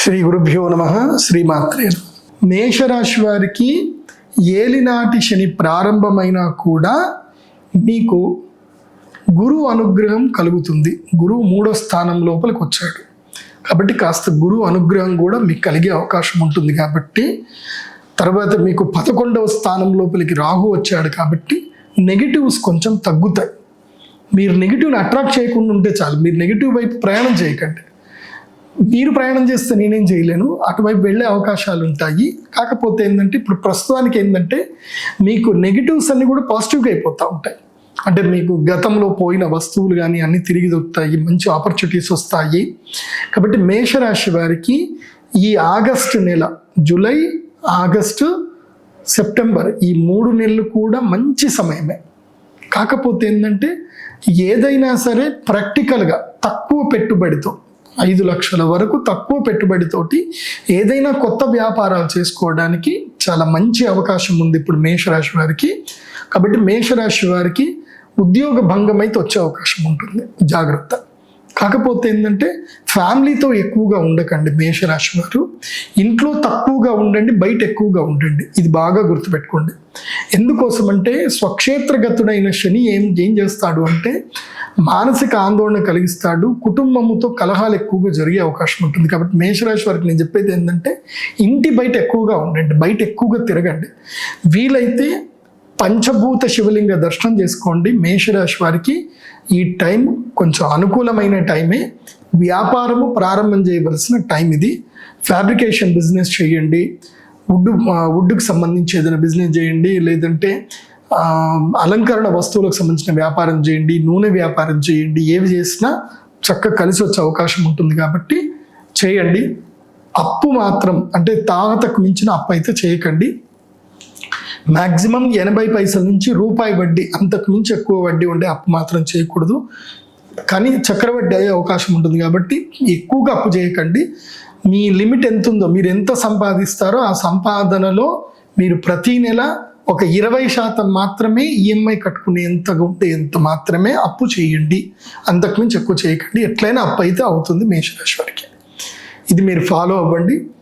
శ్రీ గురుభ్యో నమ శ్రీమాత్రే మేషరాశి వారికి ఏలినాటి శని ప్రారంభమైనా కూడా మీకు గురువు అనుగ్రహం కలుగుతుంది. గురువు మూడో స్థానం లోపలికి వచ్చాడు. కాబట్టి కాస్త గురువు అనుగ్రహం కూడా మీకు కలిగే అవకాశం ఉంటుంది కాబట్టి తర్వాత మీకు పదకొండవ స్థానం లోపలికి రాహు వచ్చాడు కాబట్టి నెగిటివ్స్ కొంచెం తగ్గుతాయి. మీరు నెగిటివ్ని అట్రాక్ట్ చేయకుండా ఉంటే చాలు. మీరు నెగిటివ్ వైపు ప్రయాణం చేయకండి. మీరు ప్రయాణం చేస్తే నేనేం చేయలేను. అటువైపు వెళ్ళే అవకాశాలు ఉంటాయి కాకపోతే ఏంటంటే ఇప్పుడు ప్రస్తుతానికి ఏంటంటే మీకు నెగిటివ్స్ అన్నీ కూడా పాజిటివ్గా అయిపోతూ ఉంటాయి. అంటే మీకు గతంలో పోయిన వస్తువులు కానీ అన్నీ తిరిగి దొరుకుతాయి మంచి ఆపర్చునిటీస్ వస్తాయి. కాబట్టి మేషరాశి వారికి ఈ ఆగస్టు నెల జూలై ఆగస్టు సెప్టెంబర్ ఈ మూడు నెలలు కూడా మంచి సమయమే. కాకపోతే ఏంటంటే ఏదైనా సరే ప్రాక్టికల్గా తక్కువ పెట్టుబడితో ఐదు లక్షల వరకు తక్కువ పెట్టుబడితోటి ఏదైనా కొత్త వ్యాపారాలు చేసుకోవడానికి చాలా మంచి అవకాశం ఉంది ఇప్పుడు మేషరాశి వారికి. కాబట్టి మేషరాశి వారికి ఉద్యోగ భంగం అయితే వచ్చే అవకాశం ఉంటుంది. జాగ్రత్త. కాకపోతే ఏంటంటే ఫ్యామిలీతో ఎక్కువగా ఉండకండి మేషరాశి వారు. ఇంట్లో తక్కువగా ఉండండి బయట ఎక్కువగా ఉండండి. ఇది బాగా గుర్తుపెట్టుకోండి. ఎందుకోసం అంటే స్వక్షేత్రగతుడైన శని ఏం ఏం చేస్తాడు అంటే మానసిక ఆందోళన కలిగిస్తాడు కుటుంబముతో కలహాలు ఎక్కువగా జరిగే అవకాశం ఉంటుంది. కాబట్టి మేషరాశి వారికి నేను చెప్పేది ఏంటంటే ఇంటి బయట ఎక్కువగా ఉండండి బయట ఎక్కువగా తిరగండి. వీలైతే పంచభూత శివలింగ దర్శనం చేసుకోండి మేషరాశి వారికి. ఈ టైం కొంచెం అనుకూలమైన టైమే. వ్యాపారము ప్రారంభం చేయవలసిన టైం ఇది. ఫ్యాబ్రికేషన్ బిజినెస్ చేయండి. వుడ్ వుడ్కి సంబంధించి ఏదైనా బిజినెస్ చేయండి. లేదంటే అలంకరణ వస్తువులకు సంబంధించిన వ్యాపారం చేయండి. నూనె వ్యాపారం చేయండి. ఏవి చేసినా చక్కగా కలిసి వచ్చే అవకాశం ఉంటుంది కాబట్టి చేయండి. అప్పు మాత్రం అంటే తాతకు మించిన అప్పు అయితే చేయకండి. మ్యాక్సిమం ఎనభై పైసల నుంచి రూపాయి వడ్డీ అంతకు మించి ఎక్కువ వడ్డీ ఉండే అప్పు మాత్రం చేయకూడదు. కానీ చక్రవడ్డీ అయ్యే అవకాశం ఉంటుంది కాబట్టి ఎక్కువగా అప్పు చేయకండి. మీ లిమిట్ ఎంత ఉందో మీరు ఎంత సంపాదిస్తారో ఆ సంపాదనలో మీరు ప్రతి నెల ఒక ఇరవై శాతం మాత్రమే ఈఎంఐ కట్టుకునేంతగా ఉంటే ఎంత మాత్రమే అప్పు చేయండి. అంతకుమించి ఎక్కువ చేయకండి. ఎట్లయినా అప్పు అయితే అవుతుంది మేషరాశి వారికి. ఇది మీరు ఫాలో అవ్వండి.